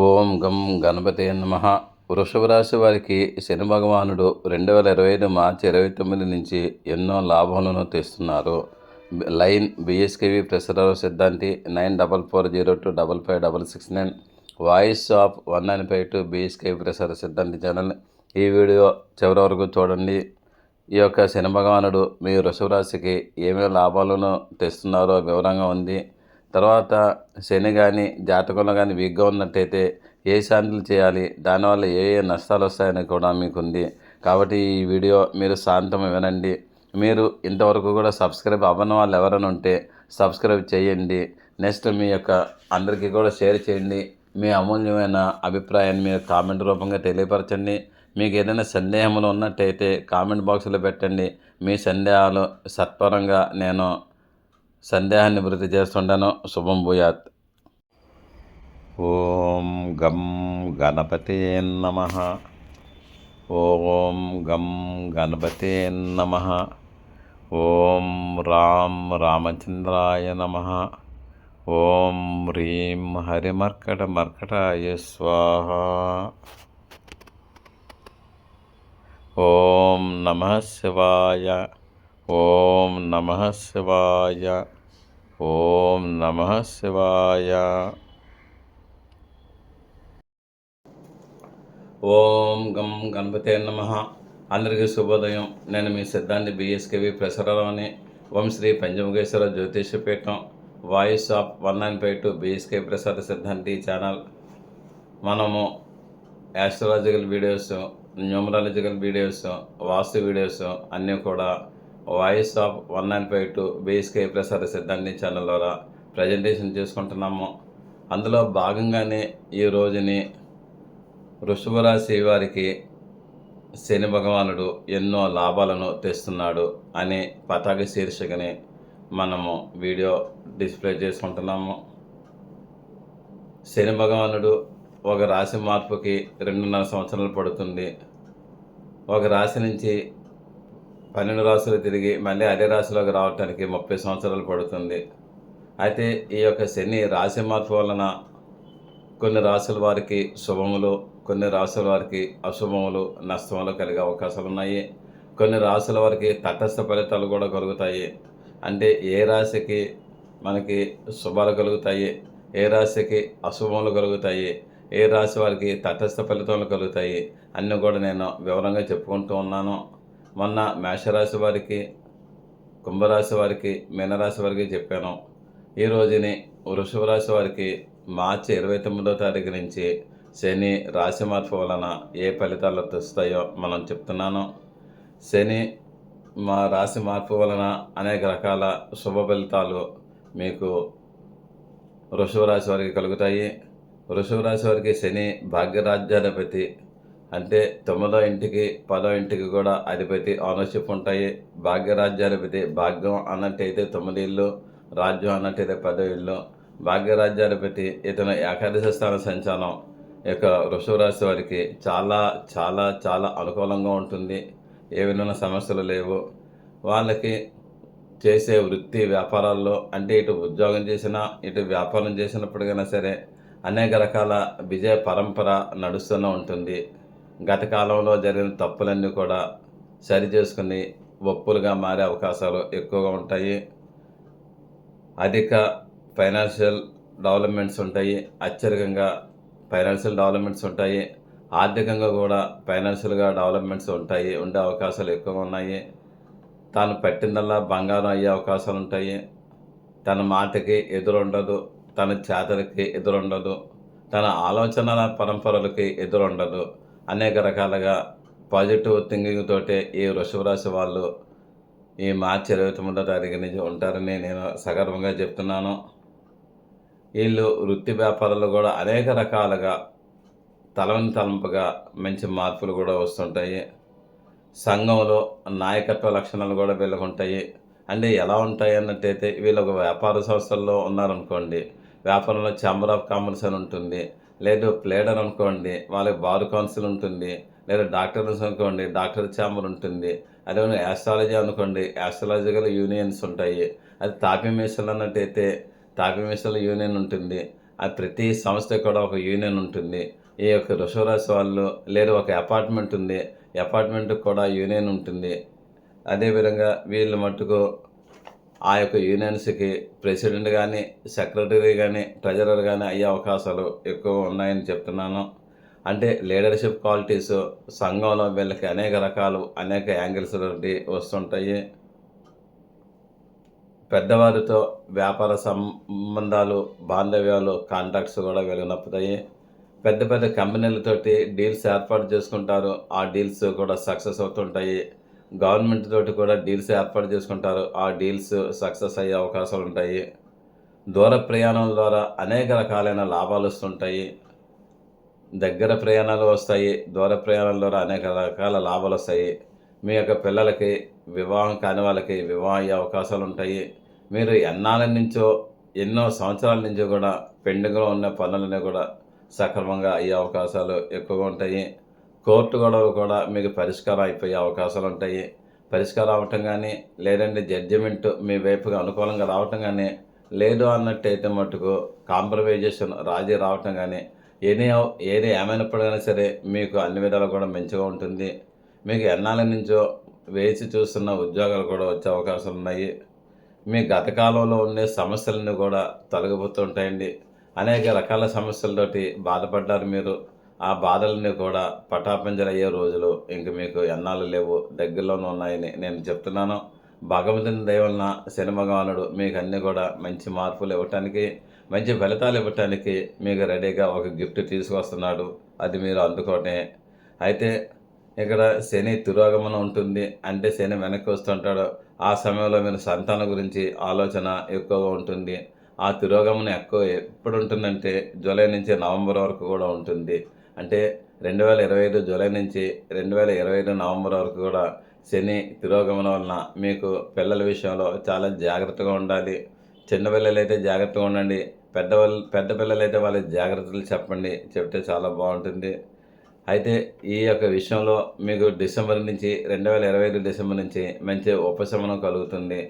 ఓం గం గణపతి నమ. వృషభ రాశి వారికి శని భగవానుడు రెండు వేల ఇరవై ఐదు మార్చి ఇరవై తొమ్మిది నుంచి ఎన్నో లాభాలను తెస్తున్నారు. లైన్ బిఎస్కేవి ప్రసరావు సిద్ధాంతి nine double four zero two double five double six nine. Voice of one nine five two BSKV Prasad సిద్ధాంతి ఛానల్. ఈ వీడియో చివరి వరకు చూడండి. ఈ యొక్క శని భగవానుడు మీ వృషభ రాశికి ఏమేమి లాభాలను తెస్తున్నారో వివరంగా ఉంది. తర్వాత శని కానీ జాతకంలో కానీ వీక్గా ఉన్నట్టయితే ఏ శాంతులు చేయాలి? దానివల్ల ఏ ఏ నష్టాలు వస్తాయని కూడా మీకు ఉంది కాబట్టి ఈ వీడియో మీరు శాంతం వినండి. మీరు ఇంతవరకు కూడా సబ్స్క్రైబ్ అవ్వని వాళ్ళు ఎవరైనా ఉంటే సబ్స్క్రైబ్ చేయండి. నెక్స్ట్ మీ యొక్క అందరికీ కూడా షేర్ చేయండి. మీ అమూల్యమైన అభిప్రాయాన్ని మీరు కామెంట్ రూపంగా తెలియపరచండి. మీకు ఏదైనా సందేహములు ఉన్నట్టయితే కామెంట్ బాక్స్లో పెట్టండి. మీ సందేహాలు సత్వరంగా నేను సందేహాన్ని వృద్ధి చేస్తుండను. శుభం భూయాత్. ఓం గం గణపతే నమ. ఓం గం గణపతే నమ. ఓం రాం రామచంద్రాయ నమ. ఓం హ్రీం హరిమర్కట మర్కటాయ స్వాహ. ఓం నమ శివాయ. ఓం నమ శివాయ. ఓం నమ శివాయ. ఓం గం గణపతే నమ. అందరికీ శుభోదయం. నేను మీ సిద్ధాంతి బిఎస్కేవి ప్రసరలోని ఓం Shri Panchamukheshwara జ్యోతిషపీఠం voice of one nine five two BSK Prasada సిద్ధాంతి ఛానల్. మనము astrological videos numerological videos vastu videos అన్నీ కూడా voice of one nine five two BSK Prasad సిద్ధాంతి ఛానల్ ద్వారా ప్రజెంటేషన్ చేసుకుంటున్నాము. అందులో భాగంగానే ఈ రోజుని వృషభ రాశి వారికి శని భగవానుడు ఎన్నో లాభాలను తెస్తున్నాడు అనే పతాక శీర్షికని మనము వీడియో డిస్ప్లే చేసుకుంటున్నాము. శని భగవానుడు ఒక రాశి మార్పుకి రెండున్నర సంవత్సరాలు పడుతుంది. ఒక రాశి నుంచి పన్నెండు రాశులు తిరిగి మళ్ళీ అదే రాశిలోకి రావటానికి ముప్పై సంవత్సరాలు పడుతుంది. అయితే ఈ యొక్క శని రాశి మార్పు వలన కొన్ని రాశుల వారికి శుభములు కొన్ని రాశుల వారికి అశుభములు నష్టములు కలిగే అవకాశాలు ఉన్నాయి. కొన్ని రాశుల వారికి తటస్థ ఫలితాలు కూడా కలుగుతాయి. అంటే ఏ రాశికి మనకి శుభాలు కలుగుతాయి ఏ రాశికి అశుభములు కలుగుతాయి ఏ రాశి వారికి తటస్థ ఫలితాలు కలుగుతాయి అన్నీ కూడా నేను వివరంగా చెప్పుకుంటూ ఉన్నాను. మొన్న మేషరాశి వారికి కుంభరాశి వారికి మీనరాశి వారికి చెప్పాను. ఈ రోజుని వృషభ రాశి వారికి మార్చి ఇరవై తొమ్మిదో తారీఖు నుంచి శని రాశి మార్పు వలన ఏ ఫలితాలు తెస్తాయో మనం చెప్తున్నాను. శని మా రాశి మార్పు వలన అనేక రకాల శుభ ఫలితాలు మీకు వృషభ రాశి వారికి కలుగుతాయి. వృషభ రాశి వారికి శని భాగ్యరాజ్యాధిపతి అంటే తొమ్మిదో ఇంటికి పదో ఇంటికి కూడా అధిపతి ఆనర్షిప్ ఉంటాయి. భాగ్యరాజ్యాధిపతి భాగ్యం అన్నట్టయితే తొమ్మిది ఇల్లు రాజ్యం అన్నట్టయితే పదో ఇల్లు భాగ్యరాజ్యాధిపతి ఇతను ఏకాదశి స్థాన సంచాలం యొక్క వృషభ రాశి వారికి చాలా చాలా చాలా అనుకూలంగా ఉంటుంది. ఏ విధమైన సమస్యలు లేవు. వాళ్ళకి చేసే వృత్తి వ్యాపారాల్లో అంటే ఇటు ఉద్యోగం చేసినా ఇటు వ్యాపారం చేసినప్పటికైనా సరే అనేక రకాల విజయ పరంపర నడుస్తూనే ఉంటుంది. గత కాలంలో జరిగిన తప్పులన్నీ కూడా సరి చేసుకుని ఒప్పులుగా మారే అవకాశాలు ఎక్కువగా ఉంటాయి. అధిక ఫైనాన్షియల్ డెవలప్మెంట్స్ ఉంటాయి. అత్యధికంగా ఫైనాన్షియల్ డెవలప్మెంట్స్ ఉంటాయి. ఆర్థికంగా కూడా ఫైనాన్షియల్గా డెవలప్మెంట్స్ ఉంటాయి. ఉండే అవకాశాలు ఎక్కువగా ఉన్నాయి. తాను పెట్టిందల్లా బంగారం అయ్యే అవకాశాలు ఉంటాయి. తన మాటకి ఎదురుండదు. తన చేతలకి ఎదురుండదు. తన ఆలోచనల పరంపరలకి ఎదురుండదు. అనేక రకాలుగా పాజిటివ్ థింకింగ్ తోటే ఈ వృషభరాశి వాళ్ళు ఈ మార్చి ఇరవై తొమ్మిదో తారీఖు నుంచి ఉంటారని నేను సగర్వంగా చెప్తున్నాను. వీళ్ళు వృత్తి వ్యాపారాలు కూడా అనేక రకాలుగా తలని తలంపుగా మంచి మార్పులు కూడా వస్తుంటాయి. సంఘంలో నాయకత్వ లక్షణాలు కూడా వీళ్ళకు ఉంటాయి అంటే ఎలా ఉంటాయి అన్నట్టయితే వీళ్ళు ఒక వ్యాపార సంస్థల్లో ఉన్నారనుకోండి. వ్యాపారంలో ఛాంబర్ ఆఫ్ కామర్స్ అని ఉంటుంది. లేదు ప్లేడర్ అనుకోండి వాళ్ళకి బార్ కౌన్సిల్ ఉంటుంది లేదా డాక్టర్స్ అనుకోండి డాక్టర్ ఛాంబర్ ఉంటుంది అదే యాస్ట్రాలజీ అనుకోండి యాస్ట్రాలజికల్ యూనియన్స్ ఉంటాయి. అది తాపీ అన్నట్టయితే తాపీ యూనియన్ ఉంటుంది. ఆ ప్రతి సంస్థ కూడా ఒక యూనియన్ ఉంటుంది. ఈ యొక్క ఋషభరాశి వాళ్ళు లేదా ఒక అపార్ట్మెంట్ ఉంది అపార్ట్మెంట్కి కూడా యూనియన్ ఉంటుంది. అదేవిధంగా వీళ్ళు మట్టుకు ఆ యొక్క యూనియన్స్కి ప్రెసిడెంట్ కానీ సెక్రటరీ కానీ ట్రెజరర్ కానీ అయ్యే అవకాశాలు ఎక్కువ ఉన్నాయని చెప్తున్నాను. అంటే లీడర్షిప్ క్వాలిటీస్ సంఘంలో వీళ్ళకి అనేక రకాలు అనేక యాంగిల్స్ నుండి వస్తుంటాయి. పెద్దవారితో వ్యాపార సంబంధాలు బాంధవ్యాలు కాంటాక్ట్స్ కూడా వెలుగునప్పుతాయి పెద్ద పెద్ద కంపెనీలతోటి డీల్స్ ఏర్పాటు చేసుకుంటారు. ఆ డీల్స్ కూడా సక్సెస్ అవుతుంటాయి. గవర్నమెంట్ తోటి కూడా డీల్స్ ఏర్పాటు చేసుకుంటారు. ఆ డీల్స్ సక్సెస్ అయ్యే అవకాశాలు ఉంటాయి. దూర ప్రయాణం ద్వారా అనేక రకాలైన లాభాలు వస్తుంటాయి. దగ్గర ప్రయాణాలు వస్తాయి. దూర ప్రయాణాల ద్వారా అనేక రకాల లాభాలు వస్తాయి. మీ యొక్క పిల్లలకి వివాహం కాని వాళ్ళకి వివాహం అయ్యే అవకాశాలు ఉంటాయి. మీరు ఎన్నాళ్ళ నుంచో ఎన్నో సంవత్సరాల నుంచో కూడా పెండింగ్లో ఉన్న పనులని కూడా సక్రమంగా అయ్యే అవకాశాలు ఎక్కువగా ఉంటాయి. కోర్టు గొడవలు కూడా మీకు పరిష్కారం అయిపోయే అవకాశాలు ఉంటాయి. పరిష్కారం అవటం కానీ లేదంటే జడ్జిమెంట్ మీ వైపుగా అనుకూలంగా రావటం కానీ లేదు అన్నట్టయితే మటుకు కాంప్రమైజేషన్ రాజీ రావటం కానీ ఏది ఏది ఏమైనప్పటికైనా సరే మీకు అన్ని విధాలు కూడా మంచిగా ఉంటుంది. మీకు ఎన్నాళ్ళ నుంచో వేచి చూస్తున్న ఉద్యోగాలు కూడా వచ్చే అవకాశాలు ఉన్నాయి. మీ గత కాలంలో ఉండే సమస్యలన్నీ కూడా తొలగిపోతుంటాయండి అనేక రకాల సమస్యలతోటి బాధపడ్డారు మీరు. ఆ బాధలని కూడా పటాపంజలయ్యే రోజులు ఇంక మీకు ఎన్నాళ్ళు లేవు దగ్గరలోనే ఉన్నాయని నేను చెప్తున్నాను. భగవంతుని దయవలన శని భగవానుడు మీకు అన్నీ కూడా మంచి మార్పులు ఇవ్వటానికి మంచి ఫలితాలు ఇవ్వటానికి మీకు రెడీగా ఒక గిఫ్ట్ తీసుకొస్తున్నాడు. అది మీరు అందుకోవటమే అయితే ఇక్కడ శని తిరోగమనం ఉంటుంది అంటే శని వెనక్కి వస్తుంటాడు. ఆ సమయంలో మీరు సంతానం గురించి ఆలోచన ఎక్కువగా ఉంటుంది. ఆ తిరోగమనం ఎక్కువ ఎప్పుడు ఉంటుందంటే జూలై నుంచి నవంబర్ వరకు కూడా ఉంటుంది. అంటే రెండు వేల ఇరవై ఐదు జూలై నుంచి రెండు వేల ఇరవై ఐదు నవంబర్ వరకు కూడా శని తిరోగమనం వలన మీకు పిల్లల విషయంలో చాలా జాగ్రత్తగా ఉండాలి. చిన్న అయితే జాగ్రత్తగా ఉండండి. పెద్ద పెద్ద పిల్లలు అయితే వాళ్ళ జాగ్రత్తలు చెప్పండి. చెప్తే చాలా బాగుంటుంది. అయితే ఈ యొక్క విషయంలో మీకు డిసెంబర్ నుంచి రెండు వేల ఇరవై ఐదు డిసెంబర్ నుంచి మంచి ఉపశమనం కలుగుతుంది.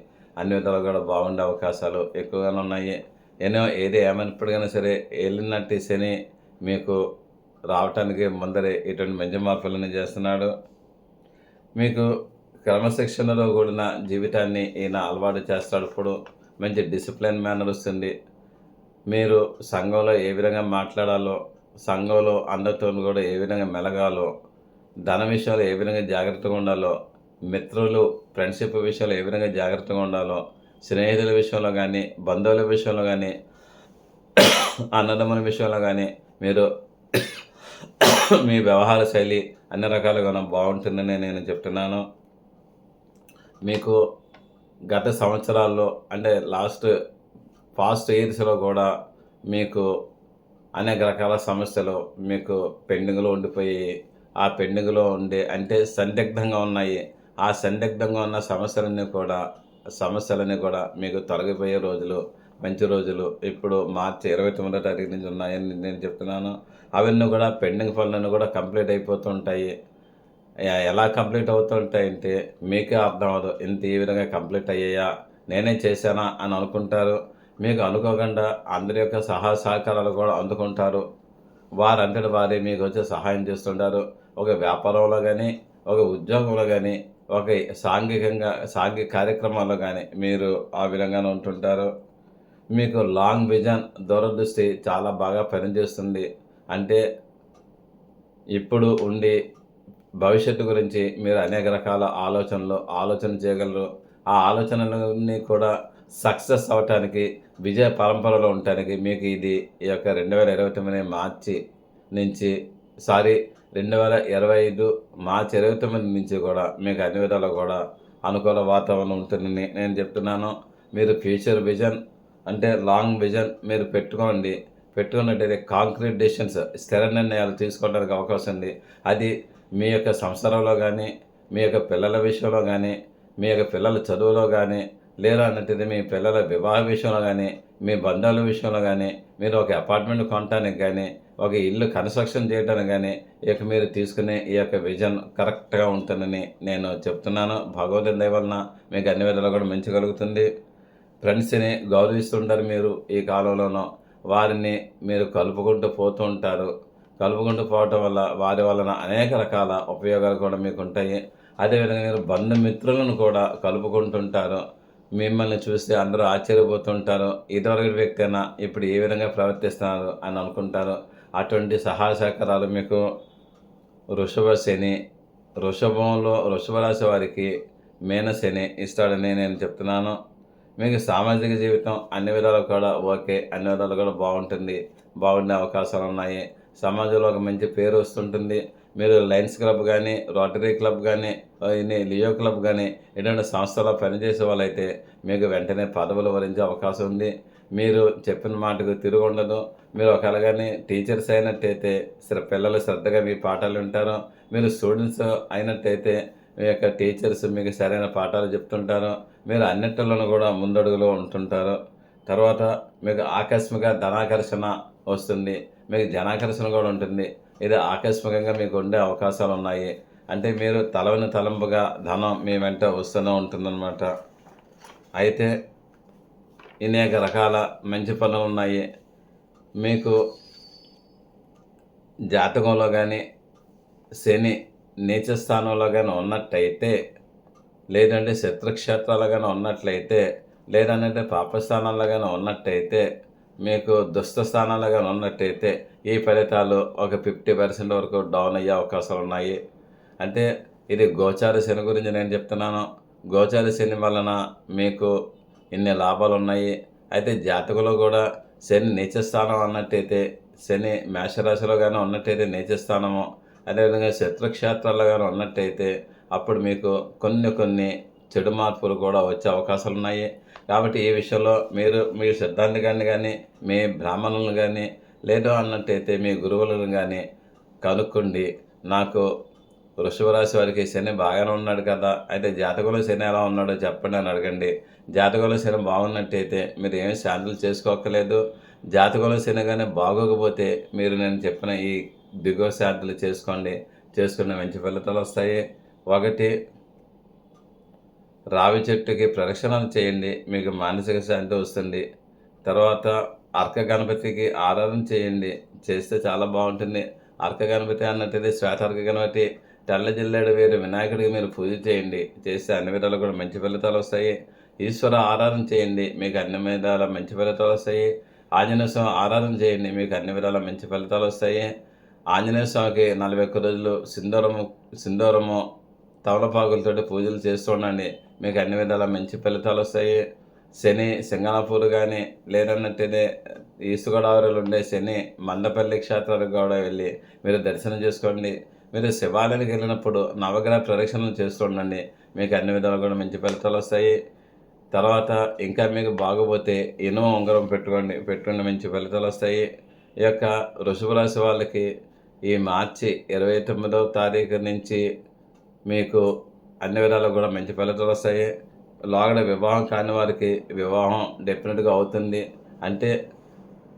అన్ని విధాలు కూడా బాగుండే అవకాశాలు ఎక్కువగానే ఉన్నాయి. ఎన్నో ఏది ఏమైనప్పటికైనా సరే వెళ్ళినట్టు శని మీకు రావటానికి ముందరే ఇటువంటి మంచి మార్పులను చేస్తున్నాడు. మీకు క్రమశిక్షణలో కూడిన జీవితాన్ని ఈయన అలవాటు చేస్తాడు. ఇప్పుడు మంచి డిసిప్లిన్ మేనర్ వస్తుంది. మీరు సంఘంలో ఏ విధంగా మాట్లాడాలో సంఘంలో అందరితో కూడా ఏ విధంగా మెలగాలో ధన విషయాలు ఏ విధంగా జాగ్రత్తగా ఉండాలో మిత్రులు ఫ్రెండ్షిప్ విషయంలో ఏ విధంగా జాగ్రత్తగా ఉండాలో స్నేహితుల విషయంలో కానీ బంధువుల విషయంలో కానీ అన్నదమ్ముల విషయంలో కానీ మీరు మీ వ్యవహార శైలి అన్ని రకాలుగా బాగుంటుందని నేను చెప్తున్నాను. మీకు గత సంవత్సరాల్లో అంటే లాస్ట్ పాస్ట్ ఇయర్స్లో కూడా మీకు అనేక రకాల సమస్యలు మీకు పెండింగ్లో ఉండిపోయి ఆ పెండింగ్లో ఉండే అంటే సందిగ్ధంగా ఉన్నాయి. ఆ సందిగ్ధంగా ఉన్న సమస్యలన్నీ కూడా సమస్యలన్నీ కూడా మీకు తొలగిపోయే రోజులు. మంచి రోజులు ఇప్పుడు మార్చి ఇరవై తొమ్మిదో తారీఖు నుంచి ఉన్నాయని నేను చెప్తున్నాను. అవన్నీ కూడా పెండింగ్ పనులన్నీ కూడా కంప్లీట్ అయిపోతుంటాయి. ఎలా కంప్లీట్ అవుతుంటాయంటే మీకే అర్థం అవ్వదు. ఇంత ఈ విధంగా కంప్లీట్ అయ్యాయా? నేనే చేశానా అని అనుకుంటారు. మీకు అనుకోకుండా అందరి యొక్క సహాయ సహకారాలు కూడా అందుకుంటారు. వారంతటి వారే మీకు వచ్చి సహాయం చేస్తుంటారు. ఒక వ్యాపారంలో కానీ ఒక ఉద్యోగంలో కానీ ఒక సాంఘికంగా సాంఘిక కార్యక్రమాల్లో కానీ మీరు ఆ విధంగానే ఉంటుంటారు. మీకు లాంగ్ విజన్ దూరదృష్టి చాలా బాగా పనిచేస్తుంది. అంటే ఇప్పుడు ఉండి భవిష్యత్తు గురించి మీరు అనేక రకాల ఆలోచనలు ఆలోచన చేయగలరు. ఆ ఆలోచనలన్నీ కూడా సక్సెస్ అవ్వటానికి విజయ పరంపరలో ఉండటానికి మీకు ఇది ఈ యొక్క రెండు వేల ఇరవై తొమ్మిది మార్చి నుంచి సారీ రెండు వేల ఇరవై ఐదు మార్చి ఇరవై తొమ్మిది నుంచి కూడా మీకు అన్ని విధాలు కూడా అనుకూల వాతావరణం ఉంటుందని నేను చెప్తున్నాను. మీరు ఫ్యూచర్ విజన్ అంటే లాంగ్ విజన్ మీరు పెట్టుకోండి. పెట్టుకున్నట్టయితే కాంక్రీట్ డెసిషన్స్ స్థిర నిర్ణయాలు తీసుకోవడానికి అవకాశం ఉంది. అది మీ యొక్క సంసారంలో కానీ మీ యొక్క పిల్లల విషయంలో కానీ మీ యొక్క పిల్లల చదువులో కానీ లేదా అన్నట్టు మీ పిల్లల వివాహ విషయంలో కానీ మీ బంధాల విషయంలో కానీ మీరు ఒక అపార్ట్మెంట్ కొనడానికి కానీ ఒక ఇల్లు కన్స్ట్రక్షన్ చేయడానికి కానీ ఇక మీరు తీసుకునే ఈ యొక్క విజన్ కరెక్ట్గా ఉంటుందని నేను చెప్తున్నాను. భగవద్గీత దయ వలన మీకు అన్ని విధాలు కూడా మంచి కలుగుతుంది. ఫ్రెండ్స్ని గౌరవిస్తుంటారు మీరు ఈ కాలంలోనూ. వారిని మీరు కలుపుకుంటూ పోతూ ఉంటారు. కలుపుకుంటూ పోవటం వల్ల వారి వలన అనేక రకాల ఉపయోగాలు కూడా మీకు ఉంటాయి. అదేవిధంగా మీరు బంధుమిత్రులను కూడా కలుపుకుంటుంటారు. మిమ్మల్ని చూస్తే అందరూ ఆశ్చర్యపోతుంటారు. ఇదివరకు వ్యక్తి అయినా ఇప్పుడు ఏ విధంగా ప్రవర్తిస్తున్నారు అని అనుకుంటారు. అటువంటి సహాయ సహకారాలు మీకు వృషభ శని వృషభంలో వృషభ రాశి వారికి మేన శని ఇస్తాడని నేను చెప్తున్నాను. మీకు సామాజిక జీవితం అన్ని విధాలు కూడా ఓకే అన్ని విధాలు కూడా బాగుంటుంది బాగుండే అవకాశాలు ఉన్నాయి. సమాజంలో ఒక మంచి పేరు వస్తుంటుంది. మీరు లయన్స్ క్లబ్ కానీ రోటరీ క్లబ్ కానీ లియో క్లబ్ కానీ ఇటువంటి సంస్థలో పనిచేసే వాళ్ళైతే మీకు వెంటనే పదవులు వరించే అవకాశం ఉంది. మీరు చెప్పిన మాటకు తిరుగు ఉండదు మీరు ఒకవేళ కానీ టీచర్స్ అయినట్టయితే పిల్లలు శ్రద్ధగా మీ పాఠాలు వింటారు. మీరు స్టూడెంట్స్ అయినట్టయితే మీ యొక్క టీచర్స్ మీకు సరైన పాఠాలు చెప్తుంటారు. మీరు అన్నిటిలోనూ కూడా ముందడుగులో ఉంటుంటారు. తర్వాత మీకు ఆకస్మిక ధనాకర్షణ వస్తుంది. మీకు జనాకర్షణ కూడా ఉంటుంది. ఇది ఆకస్మికంగా మీకు ఉండే అవకాశాలు ఉన్నాయి. అంటే మీరు తలవని తలంపుగా ధనం మీ వెంట వస్తూనే ఉంటుందన్నమాట. అయితే అనేక రకాల మంచి పనులు ఉన్నాయి. మీకు జాతకంలో కానీ శని నీచ స్థానంలో కానీ ఉన్నట్టయితే లేదంటే శత్రుక్షేత్రాలు ఉన్నట్లయితే లేదంటే పాపస్థానాల్లో ఉన్నట్టయితే మీకు దుస్థ స్థానాల్లో ఉన్నట్టయితే ఈ ఫలితాలు ఒక ఫిఫ్టీ పర్సెంట్ వరకు డౌన్ అయ్యే అవకాశాలు ఉన్నాయి. అంటే ఇది గోచార శని గురించి నేను చెప్తున్నాను. గోచార శని వలన మీకు ఇన్ని లాభాలు ఉన్నాయి. అయితే జాతకులో కూడా శని నీచ స్థానం అన్నట్టయితే శని మేషరాశిలో కానీ ఉన్నట్టయితే నీచ స్థానము అదేవిధంగా శత్రుక్షేత్రాల్లో కానీ ఉన్నట్టయితే అప్పుడు మీకు కొన్ని కొన్ని చెడు మార్పులు కూడా వచ్చే అవకాశాలు ఉన్నాయి. కాబట్టి ఈ విషయంలో మీరు మీ సిద్ధాంతిగాన్ని కానీ మీ బ్రాహ్మణులను కానీ లేదు అన్నట్టయితే మీ గురువులను కానీ కనుక్కోండి. నాకు వృషభ రాశి వారికి శని బాగానే ఉన్నాడు కదా అయితే జాతకంలో శని ఎలా ఉన్నాడో చెప్పండి అని అడగండి. జాతకంలో శని బాగున్నట్టయితే మీరు ఏమి శాంతులు చేసుకోకలేదు జాతకంలో శని కానీ బాగోకపోతే మీరు నేను చెప్పిన ఈ దిగువ శాంతులు చేసుకోండి. చేసుకున్న మంచి ఫలితాలు వస్తాయి. ఒకటి రావి చెట్టుకి ప్రదక్షిణలు చేయండి. మీకు మానసిక శాంతి వస్తుంది. తర్వాత అర్క గణపతికి ఆరాధన చేయండి. చేస్తే చాలా బాగుంటుంది. అర్క గణపతి అన్నట్టు శ్వేత అర్క గణపతి తెల్ల జిల్లేడు వేరు వినాయకుడికి మీరు పూజ చేయండి. చేస్తే అన్ని విధాలు కూడా మంచి ఫలితాలు వస్తాయి. ఈశ్వర ఆరాధన చేయండి. మీకు అన్ని విధాల మంచి ఫలితాలు వస్తాయి. ఆంజనేయ స్వామి ఆరాధన చేయండి. మీకు అన్ని విధాల మంచి ఫలితాలు వస్తాయి. ఆంజనేయ స్వామికి నలభై ఒక్క రోజులు సింధూరము సింధూరము తమలపాకులతోటి పూజలు చేస్తూ ఉండండి. మీకు అన్ని విధాల మంచి ఫలితాలు వస్తాయి. శని సింగనాపూర్ కానీ లేదన్నట్టయితే ఈస్ట్ గోదావరిలో ఉండే శని మందపల్లి క్షేత్రాలకు కూడా వెళ్ళి మీరు దర్శనం చేసుకోండి. మీరు శివాలయానికి వెళ్ళినప్పుడు నవగ్రహ ప్రదక్షిణలు చేస్తూ ఉండండి. మీకు అన్ని విధాలు కూడా మంచి ఫలితాలు వస్తాయి. తర్వాత ఇంకా మీకు బాగోపోతే ఇనుమ ఉంగరం పెట్టుకోండి. పెట్టుకుని మంచి ఫలితాలు వస్తాయి. ఈ యొక్క వృషభ రాశి వాళ్ళకి ఈ మార్చి ఇరవై తొమ్మిదవ తారీఖు నుంచి మీకు అన్ని విధాలు కూడా మంచి ఫలితాలు వస్తాయి. లోగడ వివాహం కాని వారికి వివాహం డెఫినెట్గా అవుతుంది. అంటే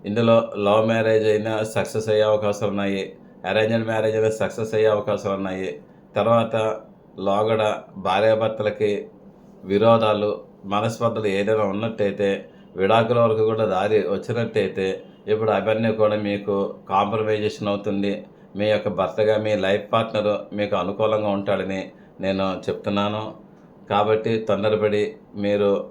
ఇందులో లవ్ మ్యారేజ్ అయినా సక్సెస్ అయ్యే అవకాశాలు ఉన్నాయి. అరేంజ్డ్ మ్యారేజ్ అయినా సక్సెస్ అయ్యే అవకాశాలు ఉన్నాయి. తర్వాత లోగడ భార్యాభర్తలకి విరోధాలు మనస్పర్ధలు ఏదైనా ఉన్నట్టయితే విడాకుల వరకు కూడా దారి వచ్చినట్టయితే ఇప్పుడు అవన్నీ కూడా మీకు కాంప్రమైజేషన్ అవుతుంది. మీ యొక్క భర్తగా మీ లైఫ్ పార్ట్నర్ మీకు అనుకూలంగా ఉంటాడని నేను చెప్తున్నాను. కాబట్టి తొందరపడి మీరు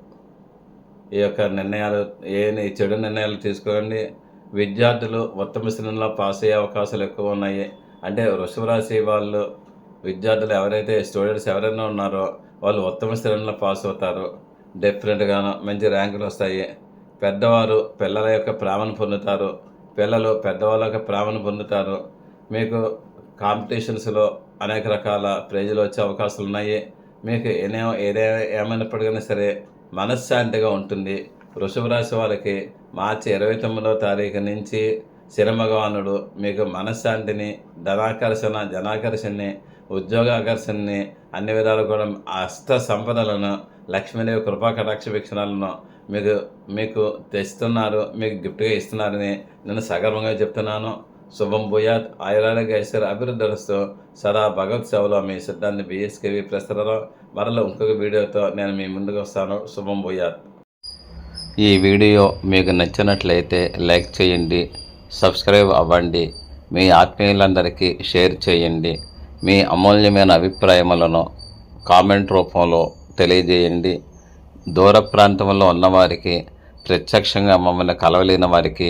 ఈ యొక్క నిర్ణయాలు ఏ చెడు నిర్ణయాలు తీసుకోండి. విద్యార్థులు ఉత్తమ శ్రేణిలో పాస్ అయ్యే అవకాశాలు ఎక్కువ ఉన్నాయి. అంటే వృషభరాశి వాళ్ళు విద్యార్థులు ఎవరైతే స్టూడెంట్స్ ఎవరైనా ఉన్నారో వాళ్ళు ఉత్తమ శ్రేణిలో పాస్ అవుతారు. డెఫినెట్గాను మంచి ర్యాంకులు వస్తాయి. పెద్దవారు పిల్లల యొక్క ప్రేమను పొందుతారు. పిల్లలు పెద్దవాళ్ళ యొక్క ప్రేమను పొందుతారు. మీకు కాంపిటీషన్స్లో అనేక రకాల ప్రైజులు వచ్చే అవకాశాలు ఉన్నాయి. మీకు ఏనే ఏదైనా ఏమైనప్పటికైనా సరే మనశ్శాంతిగా ఉంటుంది. వృషభ రాశి వాళ్ళకి మార్చి ఇరవై తొమ్మిదో తారీఖు నుంచి శనిభగవానుడు మీకు మనశ్శాంతిని ధనాకర్షణ జనాకర్షణని ఉద్యోగాకర్షణని అన్ని విధాలు కూడా అష్ట సంపదలను లక్ష్మీదేవి కృపా కటాక్ష వీక్షణాలను మీకు మీకు తెస్తున్నారు. మీకు గిఫ్ట్గా ఇస్తున్నారని నేను సగర్వంగా చెప్తున్నాను. శుభం భూయాత్. ఆయురారోగ్య ఐశ్వర్య అభివృద్ధిస్తూ సదా భగవత్ సేవలో మీ సిద్ధాంతి బిఎస్కేవి ప్రస్తుతంలో మరలా ఇంకొక వీడియోతో నేను మీ ముందుకు వస్తాను. శుభం భూయాత్. ఈ వీడియో మీకు నచ్చినట్లయితే లైక్ చేయండి సబ్స్క్రైబ్ అవ్వండి మీ ఆత్మీయులందరికీ షేర్ చేయండి మీ అమూల్యమైన అభిప్రాయములను కామెంట్ రూపంలో తెలియజేయండి. దూర ప్రాంతంలో ఉన్నవారికి ప్రత్యక్షంగా మమ్మల్ని కలవలేని వారికి